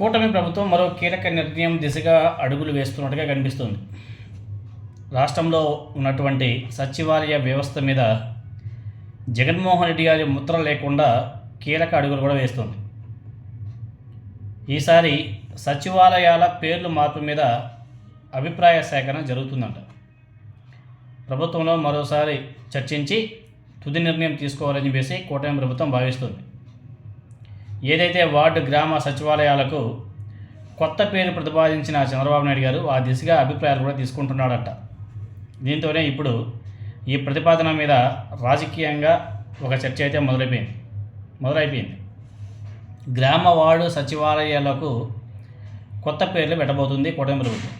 కూటమి ప్రభుత్వం మరో కీలక నిర్ణయం దిశగా అడుగులు వేస్తున్నట్టుగా కనిపిస్తుంది. రాష్ట్రంలో ఉన్నటువంటి సచివాలయ వ్యవస్థ మీద జగన్మోహన్ రెడ్డి గారి ముద్ర లేకుండా కీలక అడుగులు కూడా వేస్తుంది. ఈసారి సచివాలయాల పేర్లు మార్పు మీద అభిప్రాయ సేకరణ జరుగుతుందంట. ప్రభుత్వంలో మరోసారి చర్చించి తుది నిర్ణయం తీసుకోవాలని చెప్పేసి కూటమి ప్రభుత్వం భావిస్తుంది. ఏదైతే వార్డు గ్రామ సచివాలయాలకు కొత్త పేరు ప్రతిపాదించిన చంద్రబాబు నాయుడు గారు ఆ దిశగా అభిప్రాయాలు కూడా తీసుకుంటున్నాడట. దీంతోనే ఇప్పుడు ఈ ప్రతిపాదన మీద రాజకీయంగా ఒక చర్చ అయితే మొదలైపోయింది. మొదలైపోయింది. గ్రామ వార్డు సచివాలయాలకు కొత్త పేర్లు పెట్టబోతుంది కూటమి ప్రభుత్వం.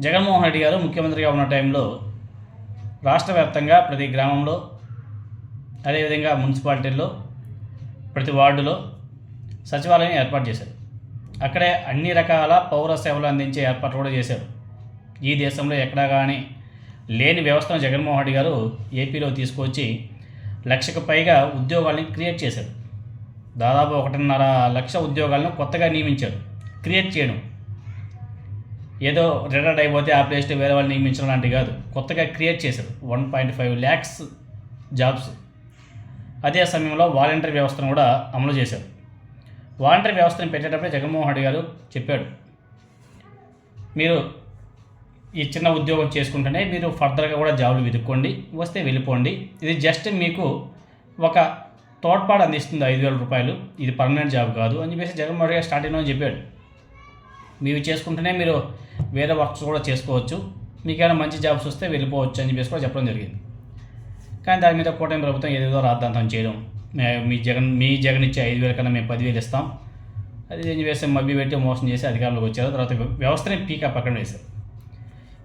జగన్మోహన్ రెడ్డి గారు ముఖ్యమంత్రిగా ఉన్న టైంలో రాష్ట్ర వ్యాప్తంగా ప్రతి గ్రామంలో అదేవిధంగా మున్సిపాలిటీల్లో ప్రతి వార్డులో సచివాలయం ఏర్పాటు చేశారు. అక్కడే అన్ని రకాల పౌర సేవలు అందించే ఏర్పాటు కూడా చేశారు. ఈ దేశంలో ఎక్కడా కానీ లేని వ్యవస్థను జగన్మోహన్ రెడ్డి గారు ఏపీలో తీసుకొచ్చి లక్షకు పైగా ఉద్యోగాల్ని క్రియేట్ చేశారు. దాదాపు ఒకటిన్నర లక్ష ఉద్యోగాలను కొత్తగా నియమించారు. క్రియేట్ చేయడం. ఏదో రిటైర్డ్ అయిపోతే ఆ ప్లేస్లో వేరే వాళ్ళు నియమించడం లాంటివి కాదు. కొత్తగా క్రియేట్ చేశారు. One point five lakhs jobs. అదే సమయంలో వాలంటరీ వ్యవస్థను కూడా అమలు చేశారు. వాలంటరీ వ్యవస్థను పెట్టేటప్పుడే జగన్మోహన్ రెడ్డి గారు చెప్పాడు మీరు ఈ చిన్న ఉద్యోగం చేసుకుంటేనే మీరు ఫర్దర్గా కూడా జాబులు వెతుక్కోండి వస్తే వెళ్ళిపోండి. ఇది జస్ట్ మీకు ఒక తోడ్పాటు అందిస్తుంది ఐదు వేల రూపాయలు. ఇది పర్మనెంట్ జాబ్ కాదు అని చెప్పేసి జగన్మోహన్ రెడ్డి గారు స్టార్టింగ్లో చెప్పాడు. మీరు చేసుకుంటేనే మీరు వేరే వర్క్స్ కూడా చేసుకోవచ్చు. మీకైనా మంచి జాబ్స్ వస్తే వెళ్ళిపోవచ్చు అని చెప్పేసి కూడా చెప్పడం జరిగింది. కానీ దాని మీద కూటమి ప్రభుత్వం ఏదేదో రాద్ధాంతం చేయడం. మీ జగన్ మీ జగన్ ఇచ్చే ఐదు వేల కన్నా మేము పదివేలు ఇస్తాం. అది ఏం చేసి మబ్బి పెట్టి మోసం చేసి అధికారంలోకి వచ్చారు. తర్వాత వ్యవస్థని పీకా పక్కన వేశారు.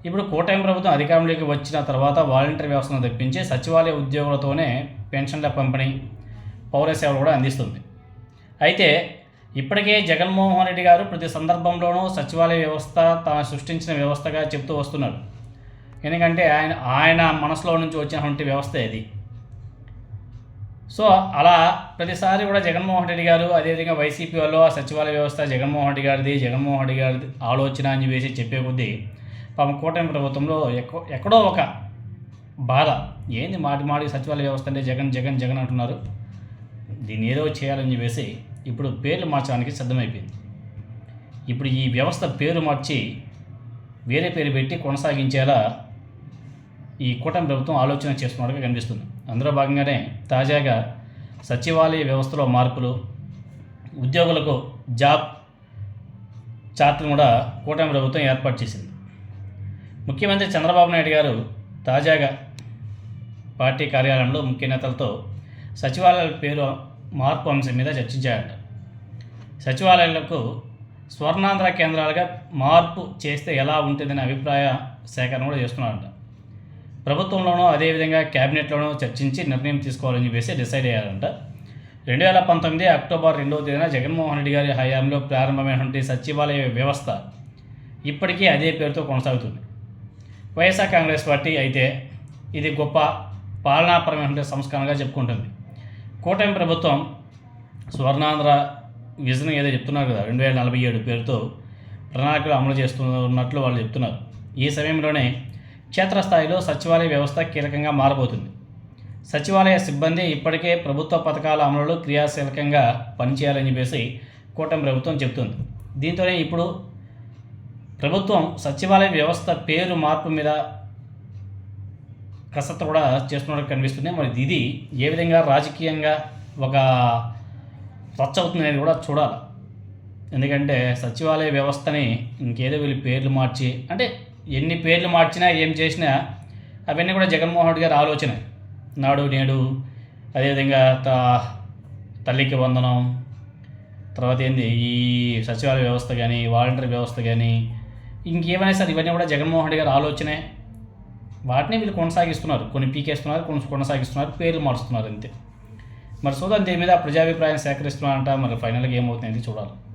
ఇప్పుడు కూటమి ప్రభుత్వం అధికారంలోకి వచ్చిన తర్వాత వాలంటీర్ వ్యవస్థను తెప్పించి సచివాలయ ఉద్యోగులతోనే పెన్షన్ల పంపిణీ పౌర సేవలు కూడా అందిస్తుంది. అయితే ఇప్పటికే జగన్మోహన్ రెడ్డి గారు ప్రతి సందర్భంలోనూ సచివాలయ వ్యవస్థ తాను సృష్టించిన వ్యవస్థగా చెప్తూ వస్తున్నారు. ఎందుకంటే ఆయన ఆయన మనసులో నుంచి వచ్చినటువంటి వ్యవస్థ ఇది. సో అలా ప్రతిసారి కూడా జగన్మోహన్ రెడ్డి గారు అదేవిధంగా వైసీపీ వాళ్ళు ఆ సచివాలయ వ్యవస్థ జగన్మోహన్ రెడ్డి గారిది జగన్మోహన్ రెడ్డి గారిది ఆలోచన అని వేసి చెప్పే కొద్దీ పాపం కూటమి ప్రభుత్వంలో ఎక్కో ఎక్కడో ఒక బాధ. ఏంది మాటి మాటి సచివాలయ వ్యవస్థ అంటే జగన్ జగన్ జగన్ అంటున్నారు. దీన్ని ఏదో చేయాలని చెప్పేసి ఇప్పుడు పేర్లు మార్చడానికి సిద్ధమైపోయింది. ఇప్పుడు ఈ వ్యవస్థ పేరు మార్చి వేరే పేరు పెట్టి కొనసాగించేలా ఈ కూటమి ప్రభుత్వం ఆలోచన చేస్తున్నట్టుగా కనిపిస్తుంది. అందులో భాగంగానే తాజాగా సచివాలయ వ్యవస్థలో మార్పులు ఉద్యోగులకు జాబ్ చార్ట్ను కూడా కూటమి ప్రభుత్వం ఏర్పాటు చేసింది. ముఖ్యమంత్రి చంద్రబాబు నాయుడు గారు తాజాగా పార్టీ కార్యాలయంలో ముఖ్య నేతలతో సచివాలయాల పేరు మార్పు అంశం మీద చర్చించారట. సచివాలయాలకు స్వర్ణాంధ్ర కేంద్రాలుగా మార్పు చేస్తే ఎలా ఉంటుందనే అభిప్రాయ సేకరణ కూడా చేస్తున్నారంట. ప్రభుత్వంలోనూ అదేవిధంగా క్యాబినెట్లోనూ చర్చించి నిర్ణయం తీసుకోవాలని చెప్పేసి డిసైడ్ అయ్యారంట. రెండు వేల పంతొమ్మిది అక్టోబర్ రెండవ తేదీన జగన్మోహన్ రెడ్డి గారి హయాంలో ప్రారంభమైనటువంటి సచివాలయ వ్యవస్థ ఇప్పటికీ అదే పేరుతో కొనసాగుతుంది. వైఎస్ఆర్ కాంగ్రెస్ పార్టీ అయితే ఇది గొప్ప పాలనాపరమైనటువంటి సంస్కరణగా చెప్పుకుంటుంది. కూటమి ప్రభుత్వం స్వర్ణాంధ్ర విజన్ ఏదో చెప్తున్నారు కదా రెండు వేల నలభై ఏడు పేరుతో ప్రణాళికలు అమలు చేస్తున్నట్లు వాళ్ళు చెప్తున్నారు. ఈ సమయంలోనే క్షేత్రస్థాయిలో సచివాలయ వ్యవస్థ కీలకంగా మారబోతుంది. సచివాలయ సిబ్బంది ఇప్పటికే ప్రభుత్వ పథకాల అమలులో క్రియాశీలకంగా పనిచేయాలని చెప్పేసి కూటమి ప్రభుత్వం చెబుతుంది. దీంతోనే ఇప్పుడు ప్రభుత్వం సచివాలయ వ్యవస్థ పేరు మార్పు మీద కసరత్తు కూడా చేస్తున్నట్టు కనిపిస్తుంది. మరి ఇది ఏ విధంగా రాజకీయంగా ఒక రచ్చ అవుతుంది అనేది కూడా చూడాలి. ఎందుకంటే సచివాలయ వ్యవస్థని ఇంకేదో వీళ్ళు పేర్లు మార్చి అంటే ఎన్ని పేర్లు మార్చినా ఏం చేసినా అవన్నీ కూడా జగన్మోహన్ రెడ్డి గారి ఆలోచన. నాడు నేడు అదేవిధంగా త తల్లికి వందనం తర్వాత ఏంది ఈ సచివాలయ వ్యవస్థ కానీ వాలంటీర్ వ్యవస్థ కానీ ఇంకేమైనా సరే ఇవన్నీ కూడా జగన్మోహన్ రెడ్డి గారి ఆలోచనే. వాటిని వీళ్ళు కొనసాగిస్తున్నారు. కొన్ని పీకేస్తున్నారు కొన్ని కొనసాగిస్తున్నారు పేర్లు మారుస్తున్నారు అంతే. మరి చూద్దాం దీని మీద ప్రజాభిప్రాయం సేకరిస్తున్నారంట. మరి ఫైనల్గా ఏమవుతుంది చూడాలి.